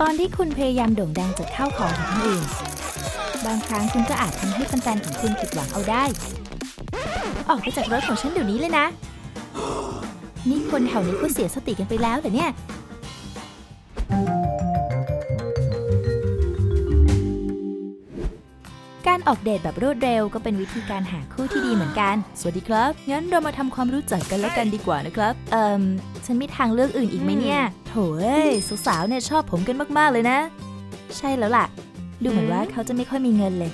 ตอนที่คุณพยายามโด่งดังจากข้าวของของคนอื่น บางครั้งคุณก็อาจทำให้แฟนๆของคุณผิดหวังเอาได้ ออกไปจากรถของฉันเดี๋ยวนี้เลยนะ นี่คนแถวนี้ก็เสียสติกันไปแล้วแต่เนี่ย การออกเดทแบบรวดเร็วก็เป็นวิธีการหาคู่ที่ดีเหมือนกัน สวัสดีครับ งั้นเรามาทำความรู้จักกันแล้วกันดีกว่านะครับ เอ่มฉันมีทางเลือกอื่นอีกไหมเนี่ย โถเอ้ยสาวๆเนี่ยชอบผมกันมากๆเลยนะ ใช่แล้วล่ะ ดูเหมือนว่าเขาจะไม่ค่อยมีเงินเลย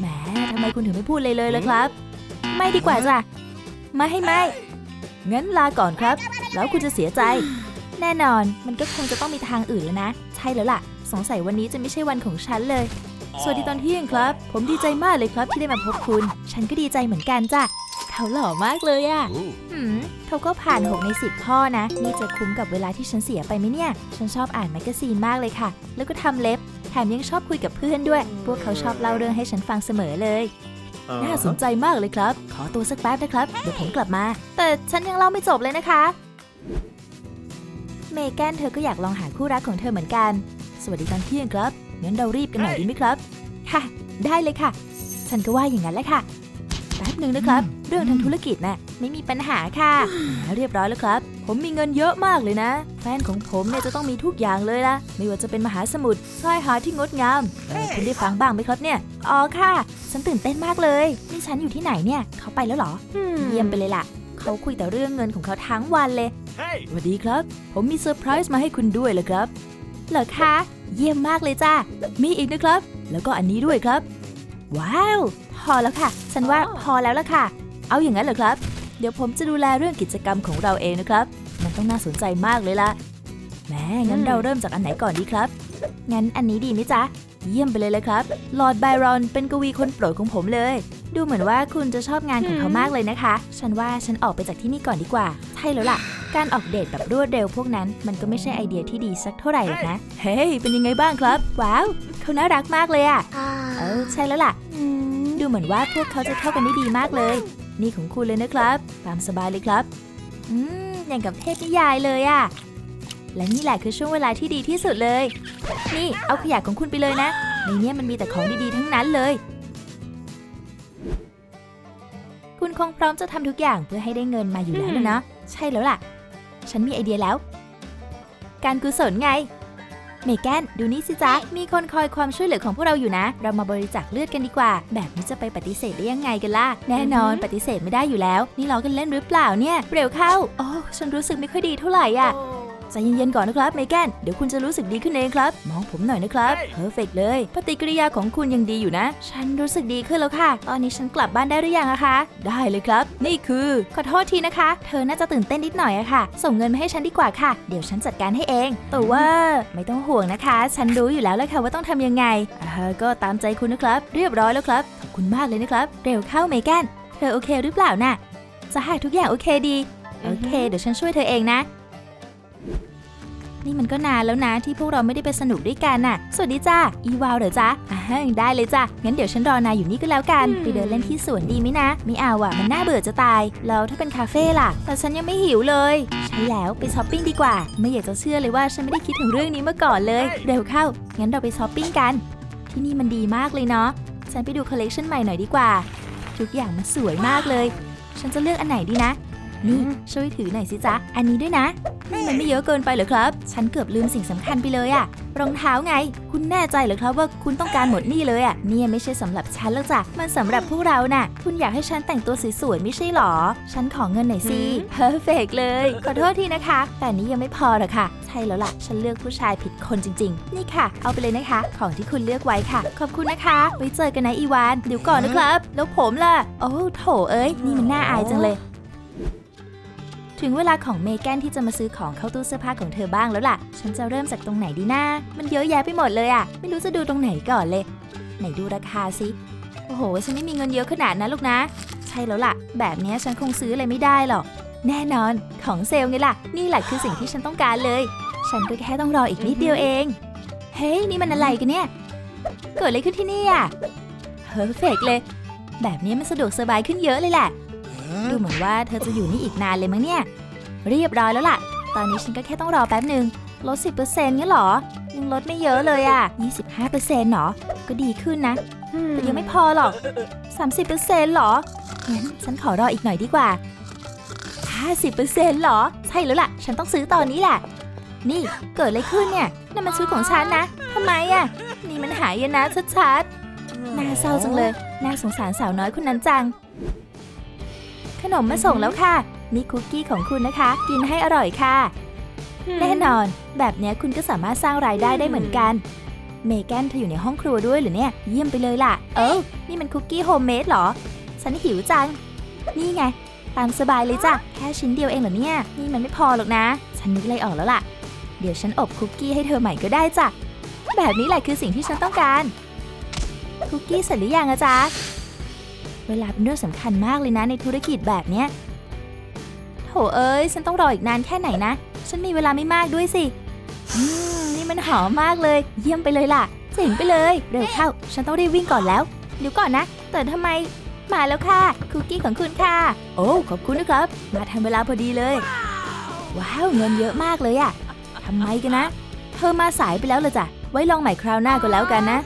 แหมทำไมคุณถึงไม่พูดเลยเลยล่ะครับ ไม่ดีกว่าจ้ะ ไม่ให้ไม่งั้นลาก่อนครับ แล้วคุณจะเสียใจ แน่นอนมันก็คงจะต้องมีทางอื่นแล้วนะ ใช่แล้วล่ะ สงสัยวันนี้จะไม่ใช่วันของฉันเลย สวัสดีตอนเที่ยงครับ ผมดีใจมากเลยครับที่ได้มาพบคุณ ฉันก็ดีใจเหมือนกันจ้ะ เขาหล่อมากเลยอะหืมเขาก็ผ่าน 6 ใน 10 ข้อนะ นี่จะคุ้มกับเวลาที่ฉันเสียไปไหมเนี่ย ฉันชอบอ่านแมกกาซีนมากเลยค่ะ แล้วก็ทำเล็บ แถมยังชอบคุยกับเพื่อนด้วย พวกเขาชอบเล่าเรื่องให้ฉันฟังเสมอเลย น่าสนใจมากเลยครับ ขอตัวสักแป๊บนะครับ เดี๋ยวผมกลับมา แต่ฉันยังเล่าไม่จบเลยนะคะ เมแกนเธอก็อยากลองหาคู่รักของเธอเหมือนกัน สวัสดีตอนเที่ยงครับ งั้นเรารีบกันหน่อยดีไหมครับ ค่ะ ได้เลยค่ะ ฉันก็ว่าอย่างนั้นแหละค่ะ แป๊บหนึ่งนะครับ เรื่องทางธุรกิจน่ะไม่มีปัญหาค่ะอ่าเรียบร้อยแล้วครับ ผมมีเงินเยอะมากเลยนะ แฟนของผมเนี่ยจะต้องมีทุกอย่างเลยละไม่ว่าจะเป็นมหาสมุทรชายหาดที่งดงามเอ่อคุณได้ฟังบ้างไหมครับเนี่ย อ๋อค่ะ ฉันตื่นเต้นมากเลย นี่ฉันอยู่ที่ไหนเนี่ย เขาไปแล้วเหรอ เยี่ยมไปเลยล่ะ เขาคุยแต่เรื่องเงินของเขาทั้งวันเลย Hey! สวัสดีครับ ผมมีเซอร์ไพรส์มาให้คุณด้วยเลยครับ เหรอคะ เยี่ยมมากเลยจ้า มีอีกนะครับ แล้วก็อันนี้ด้วยครับ ว้าว พอแล้วค่ะ ฉันว่าพอแล้วละค่ะ เอาอย่างนั้นเหรอครับ เดี๋ยวผมจะดูแลเรื่องกิจกรรมของเราเองนะครับ มันต้องน่าสนใจมากเลยล่ะแหมงั้นเราเริ่มจากอันไหนก่อนดีครับ งั้นอันนี้ดีไหมจ๊ะ เยี่ยมไปเลยเลยครับ ลอร์ดไบรอนเป็นกวีคนโปรดของผมเลย ดูเหมือนว่าคุณจะชอบงานของเขามากเลยนะคะ ฉันว่าฉันออกไปจากที่นี่ก่อนดีกว่า ใช่แล้วล่ะ การออกเดทแบบรวดเร็วพวกนั้น มันก็ไม่ใช่ไอเดียที่ดีสักเท่าไหร่หรอกนะ เฮ้ย เป็นยังไงบ้างครับ ว้าว เขาน่ารักมากเลยอะเออ ใช่แล้วล่ะ ดูเหมือนว่าพวกเขาจะเข้ากันได้ดีมากเลย นี่ของคุณเลยนะครับ ตามสบายเลยครับ อืม อย่างกับเทพนิยายเลยอะและนี่แหละคือช่วงเวลาที่ดีที่สุดเลย นี่ เอาขยะของคุณไปเลยนะ ในเนี้ยมันมีแต่ของดีๆทั้งนั้นเลย คุณคงพร้อมจะทำทุกอย่างเพื่อให้ได้เงินมาอยู่แล้วนะเนาะใช่แล้วล่ะ ฉันมีไอเดียแล้ว การกุศลไง เมแกนดูนี่สิจ๊ะ มีคนคอยความช่วยเหลือของพวกเราอยู่นะ เรามาบริจาคเลือดกันดีกว่า แบบนี้จะไปปฏิเสธได้ยังไงกันล่ะ แน่นอนปฏิเสธไม่ได้อยู่แล้ว นี่ล้อกันเล่นหรือเปล่าเนี่ย เร็วเข้า โอ้ ฉันรู้สึกไม่ค่อยดีเท่าไหร่อะ ใจเย็นๆก่อนนะครับเมแกนเดี๋ยวคุณจะรู้สึกดีขึ้นเองครับ มองผมหน่อยนะครับเฮ้ยเพอร์เฟกเลย ปฏิกิริยาของคุณยังดีอยู่นะ ฉันรู้สึกดีขึ้นแล้วค่ะ ตอนนี้ฉันกลับบ้านได้หรือยังอะคะ ได้เลยครับ นี่คือขอโทษทีนะคะ เธอน่าจะตื่นเต้นนิดหน่อยอะค่ะ ส่งเงินมาให้ฉันดีกว่าค่ะ เดี๋ยวฉันจัดการให้เอง แต่ว่าไม่ต้องห่วงนะคะ ฉันรู้อยู่แล้วแหละค่ะว่าต้องทำยังไงอ่าก็ตามใจคุณนะครับ เรียบร้อยแล้วครับขอบคุณมากเลยนะครับเร็วเข้าเมแกนเธอโอเคหรือเปล่าน่ะจะหากทุกอย่างโอเคดีโอเค เดี๋ยวฉันช่วยเธอเองนะ นี่มันก็นานแล้วนะที่พวกเราไม่ได้ไปสนุกด้วยกันน่ะ สวัสดีจ้าอีวาวเหรอจ๊ะอ่าได้เลยจ้ะงั้นเดี๋ยวฉันรอนายอยู่นี่ก็แล้วกัน ไปเดินเล่นที่สวนดีไหมนะ ไม่เอาอะ มันน่าเบื่อจะตาย แล้วถ้าเป็นคาเฟ่ล่ะ แต่ฉันยังไม่หิวเลย ใช่แล้วไปช้อปปิ้งดีกว่า ไม่อยากจะเชื่อเลยว่าฉันไม่ได้คิดถึงเรื่องนี้มาก่อนเลย เร็วเข้า งั้นเราไปช้อปปิ้งกัน ที่นี่มันดีมากเลยเนาะ ฉันไปดูคอลเลกชันใหม่หน่อยดีกว่า ทุกอย่างมันสวยมากเลย ฉันจะเลือกอันไหนดีนะ นี่ช่วยถือหน่อยสิจ๊ะ อันนี้ด้วยนะนี่มันไม่เยอะเกินไปเหรอครับ ฉันเกือบลืมสิ่งสำคัญไปเลยอะรองเท้าไง คุณแน่ใจเหรอครับว่าคุณต้องการหมดนี่เลยอะเนี่ยไม่ใช่สำหรับฉันแล้วจ้ะ มันสำหรับพวกเราน่ะ คุณอยากให้ฉันแต่งตัวสวยๆไม่ใช่หรอ ฉันขอเงินหน่อยสิ เพอร์เฟกเลย ขอโทษทีนะคะ แต่นี้ยังไม่พอหรอกค่ะ ใช่แล้วล่ะ ฉันเลือกผู้ชายผิดคนจริง ๆ นี่ค่ะ เอาไปเลยนะคะ ของที่คุณเลือกไว้ค่ะ ขอบคุณนะคะไว้เจอกันนะอีวาน เดี๋ยวก่อนนะครับ แล้วผมล่ะ โอ้โถเอ้ย นี่มันน่าอายจังเลย ถึงเวลาของเมแกนที่จะมาซื้อของเข้าตู้เสื้อผ้าของเธอบ้างแล้วล่ะ ฉันจะเริ่มจากตรงไหนดีนะ มันเยอะแยะไปหมดเลยอะไม่รู้จะดูตรงไหนก่อนเลย ไหนดูราคาสิ โอ้โห ฉันไม่มีเงินเยอะขนาดนั้นลูกนะ ใช่แล้วล่ะ แบบนี้ฉันคงซื้ออะไรไม่ได้หรอก แน่นอน ของเซลล์ไงล่ะ นี่แหละคือสิ่งที่ฉันต้องการเลย ฉันก็แค่ต้องรออีกนิดเดียวเอง เฮ้ย นี่มันอะไรกันเนี่ย เกิดอะไรขึ้นที่นี่อะเพอร์เฟกเลย แบบนี้มันสะดวกสบายขึ้นเยอะเลยแหละ ดูเหมือนว่าเธอจะอยู่นี่อีกนานเลยมั้งเนี่ย เรียบร้อยแล้วล่ะ ตอนนี้ฉันก็แค่ต้องรอแป๊บหนึ่งลด 10%งั้นเหรอ ยังลดไม่เยอะเลยอะ25%เหรอ ก็ดีขึ้นนะ แต่ยังไม่พอหรอก 30%เหรอ งั้นฉันขอรออีกหน่อยดีกว่า 50%เหรอ ใช่แล้วล่ะ ฉันต้องซื้อตอนนี้แหละ นี่เกิดอะไรขึ้นเนี่ยนั่นมันชุดของฉันนะทำไมอะนี่มันหายนะชัดๆ น่าเศร้าจังเลย น่าสงสารสาวน้อยคนนั้นจัง ขนมมาส่งแล้วค่ะ นี่คุกกี้ของคุณนะคะ กินให้อร่อยค่ะ แน่นอน แบบเนี้ยคุณก็สามารถสร้างรายได้ได้เหมือนกัน เมแกนเธออยู่ในห้องครัวด้วยเหรือเนี่ย เยี่ยมไปเลยล่ะ เออนี่มันคุกกี้โฮมเมดเหรอ ฉันหิวจัง นี่ไง ตามสบายเลยจ้ะ แค่ชิ้นเดียวเองเหรอเนี่ย นี่มันไม่พอหรอกนะ ฉันนึกอะไรออกแล้วล่ะ เดี๋ยวฉันอบคุกกี้ให้เธอใหม่ก็ได้จ้ะ แบบนี้แหละคือสิ่งที่ฉันต้องการ คุกกี้เสร็จหรือยังอะจ๊ะ เวลาเป็นเรื่องสำคัญมากเลยนะในธุรกิจแบบเนี้ยโถเอ้ย ฉันต้องรออีกนานแค่ไหนนะ ฉันมีเวลาไม่มากด้วยสิอืมนี่มันหอมมากเลย เยี่ยมไปเลยล่ะ เจ๋งไปเลย เร็วเข้า ฉันต้องรีบวิ่งก่อนแล้ว เดี๋ยวก่อนนะ แต่ทำไม มาแล้วค่ะ คุกกี้ของคุณค่ะ โอ้ขอบคุณนะครับ มาทันเวลาพอดีเลย ว้าวเงินเยอะมากเลยอะทำไมกันนะ เธอมาสายไปแล้วเลยจ้ะ ไว้ลองใหม่คราวหน้าก็แล้วกันนะ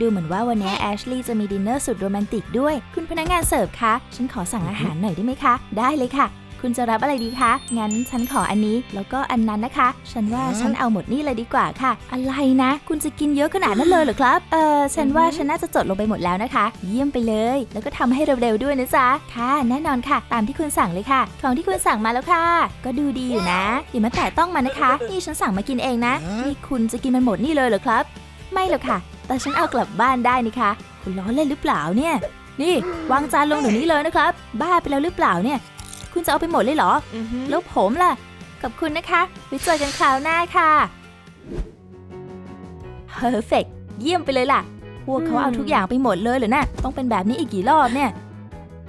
ดูเหมือนว่าวันนี้แอชลีย์จะมีดินเนอร์สุดโรแมนติกด้วย คุณพนักงานเสิร์ฟคะ ฉันขอสั่งอาหารหน่อยได้ไหมคะ ได้เลยค่ะ คุณจะรับอะไรดีคะ งั้นฉันขออันนี้แล้วก็อันนั้นนะคะ ฉันว่าฉันเอาหมดนี่เลยดีกว่าค่ะ อะไรนะ คุณจะกินเยอะขนาดนั้นเลยเหรอครับ เออฉันว่าฉันน่าจะจดลงไปหมดแล้วนะคะ เยี่ยมไปเลย แล้วก็ทำให้เร็วๆด้วยนะจ๊ะ ค่ะ แน่นอนค่ะ ตามที่คุณสั่งเลยค่ะ ของที่คุณสั่งมาแล้วค่ะ ก็ดูดีอยู่นะอย่ามาแตะต้องมันนะคะ นี่ฉันสั่งมากินเองนะ นี่คุณจะกินมันหมดนี่เลยเหรอครับ ไม่หรอกค่ะ แต่ฉันเอากลับบ้านได้นี่คะคุณล้อเล่นหรือเปล่าเนี่ย นี่วางจานลงเดี๋ยวนี้เลยนะครับ บ้าไปแล้วหรือเปล่าเนี่ย คุณจะเอาไปหมดเลยเหรอ แล้วผมล่ะ ขอบคุณนะคะ ไว้เจอกันคราวหน้าค่ะ Perfect เยี่ยมไปเลยล่ะ พวกเขาเอาทุกอย่างไปหมดเลยเหรอนะ่ะต้องเป็นแบบนี้อีกกี่รอบเนี่ย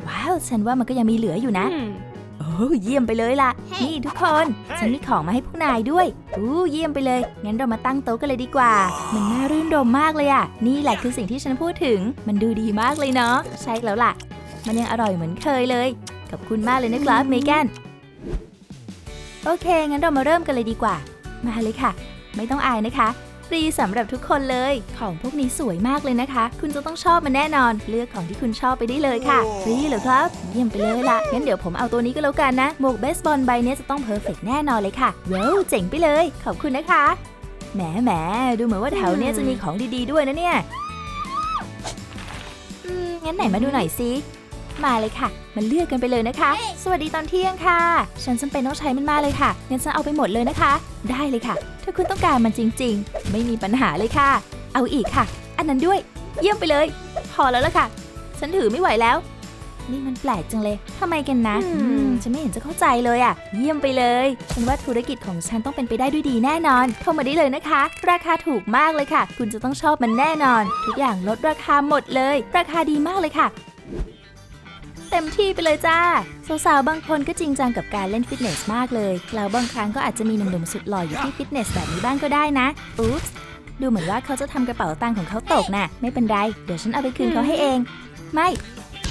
ว้าว ฉันว่ามันก็ยังมีเหลืออยู่นะโอ้เยี่ยมไปเลยล่ะ นี่ทุกคน ฉันมีของมาให้พวกนายด้วยอู้เยี่ยมไปเลย งั้นเรามาตั้งโต๊ะกันเลยดีกว่า มันน่ารื่นรมมากเลยอะ นี่แหละคือสิ่งที่ฉันพูดถึง มันดูดีมากเลยเนาะ ใช่แล้วล่ะ มันยังอร่อยเหมือนเคยเลย ขอบคุณมากเลยนะครับเมแกน โอเค งั้นเรามาเริ่มกันเลยดีกว่า มาเลยค่ะ ไม่ต้องอายนะคะ ฟรีสำหรับทุกคนเลย ของพวกนี้สวยมากเลยนะคะ คุณจะต้องชอบมันแน่นอน เลือกของที่คุณชอบไปได้เลยค่ะ ฟรีเหรอครับ เยี่ยมไปเลยละงั้นเดี๋ยวผมเอาตัวนี้ก็แล้วกันนะ หมวกเบสบอลใบเนี้ยจะต้องเพอร์เฟกแน่นอนเลยค่ะว้าวเจ๋งไปเลย ขอบคุณนะคะ แหมแหมดูเหมือนว่าแถวเนี้ยจะมีของดีๆด้วยนะเนี่ยอืมงั้นไหนมาดูหน่อยสิ มาเลยค่ะมาเลือกกันไปเลยนะคะ สวัสดีตอนเที่ยงค่ะ ฉันจำเป็นต้องใช้มันมากเลยค่ะงั้นฉันเอาไปหมดเลยนะคะ ได้เลยค่ะ ถ้าคุณต้องการมันจริง ๆ ไม่มีปัญหาเลยค่ะ เอาอีกค่ะ อันนั้นด้วย เยี่ยมไปเลย พอแล้วล่ะค่ะ ฉันถือไม่ไหวแล้ว นี่มันแปลกจังเลยทำไมกันนะอืมอืมฉันไม่เห็นจะเข้าใจเลยอะ่ะ เยี่ยมไปเลย ฉันว่าธุรกิจของฉันต้องเป็นไปได้ด้วยดีแน่นอน เข้ามาได้เลยนะคะ ราคาถูกมากเลยค่ะ คุณจะต้องชอบมันแน่นอน ทุกอย่างลดราคาหมดเลย ราคาดีมากเลยค่ะ เต็มที่ไปเลยจ้า สาวๆ บางคนก็จริงจังกับการเล่นฟิตเนสมากเลย แล้วบางครั้งก็อาจจะมีหนุ่มๆ สุดหล่ออยู่ที่ฟิตเนสแบบนี้บ้างก็ได้นะ อุ๊ปส์ดูเหมือนว่าเขาจะทำกระเป๋าตังค์ของเขาตกน่ะ ไม่เป็นไร เดี๋ยวฉันเอาไปคืนเขาให้เอง ไม่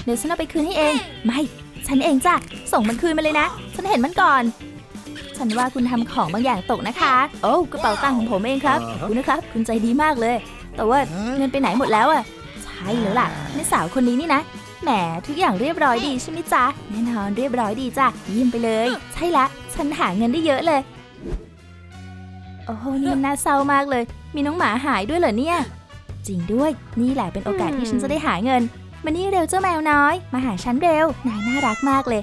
เดี๋ยวฉันเอาไปคืนให้เอง ไม่ ฉันเองจ้ะ ส่งมันคืนมาเลยนะ ฉันเห็นมันก่อน ฉันว่าคุณทำของบางอย่างตกนะคะ โอ้กระเป๋าตังค์ของผมเองครับขอบคุณนะครับ คุณใจดีมากเลย แต่ว่าเงินไปไหนหมดแล้วอะใช่แล้วล่ะในสาวคนนี้นี่นะ แหมทุกอย่างเรียบร้อยดีใช่ไหมจ๊ะแน่นอนเรียบร้อยดีจ้ะเยี่ยมไปเลย ใช่ละฉันหาเงินได้เยอะเลย โอ้โหนี่มันน่าเศร้ามากเลย มีน้องหมาหายด้วยเหรอเนี่ย จริงด้วยนี่แหละเป็นโอกาสที่ฉันจะได้หาเงินมานี่เร็วเจ้าแมวน้อย มาหาฉันเร็วนายน่ารักมากเลย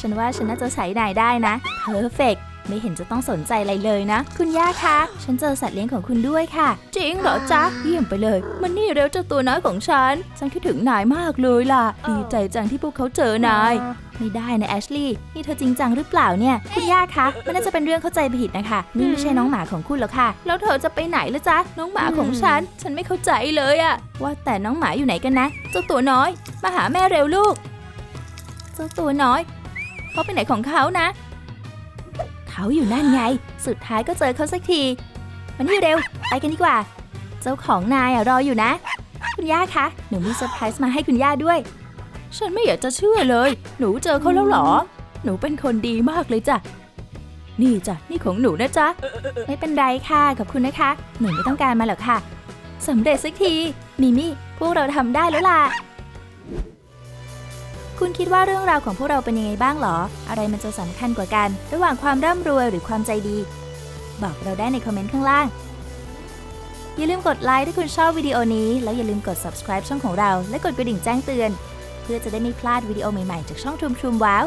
ฉันว่าฉันน่าจะใช้นายได้นะเพอร์เฟก ไม่เห็นจะต้องสนใจอะไรเลยนะ คุณย่าคะ ฉันเจอสัตว์เลี้ยงของคุณด้วยค่ะ จริงเหรอจ๊ะเยี่ยมไปเลย มันนี่เร็วเจ้าตัวน้อยของฉัน ฉันคิดถึงนายมากเลยล่ะ ดีใจจังที่พวกเขาเจอนาย ไม่ได้นะแอชลีย์นี่เธอจริงจังหรือเปล่าเนี่ย คุณย่าคะ มันน่าจะเป็นเรื่องเข้าใจผิดนะคะ นี่ไม่ใช่น้องหมาของคุณหรอกค่ะ แล้วเธอจะไปไหนละจ๊ะ น้องหมาของฉัน ฉันไม่เข้าใจเลยอะว่าแต่น้องหมาอยู่ไหนกันนะ เจ้าตัวน้อย มาหาแม่เร็วลูก เจ้าตัวน้อย เขาไปไหนของเขานะ เขาอยู่นั่นไง สุดท้ายก็เจอเขาสักทีมานี่เร็ว ไปกันดีกว่า เจ้าของนายอะรออยู่นะ คุณย่าคะ หนูมีเซอร์ไพรส์มาให้คุณย่าด้วย ฉันไม่อยากจะเชื่อเลย หนูเจอเขาแล้วเหรอ หนูเป็นคนดีมากเลยจ้ะ นี่จ้ะ นี่ของหนูนะจ๊ะ ไม่เป็นไรค่ะ ขอบคุณนะคะ หนูไม่ต้องการมาหรอกค่ะสำเร็จสักที มิมี่ พวกเราทำได้แล้วล่ะ คุณคิดว่าเรื่องราวของพวกเราเป็นยังไงบ้างหรอ อะไรมันจะสำคัญกว่ากัน ระหว่างความร่ำรวยหรือความใจดี บอกเราได้ในคอมเมนต์ข้างล่าง อย่าลืมกดไลค์ถ้าคุณชอบวิดีโอนี้ แล้วอย่าลืมกด subscribe ช่องของเรา และกดกระดิ่งแจ้งเตือน เพื่อจะได้ไม่พลาดวิดีโอใหม่ๆ จากช่องทุมทุมว้าว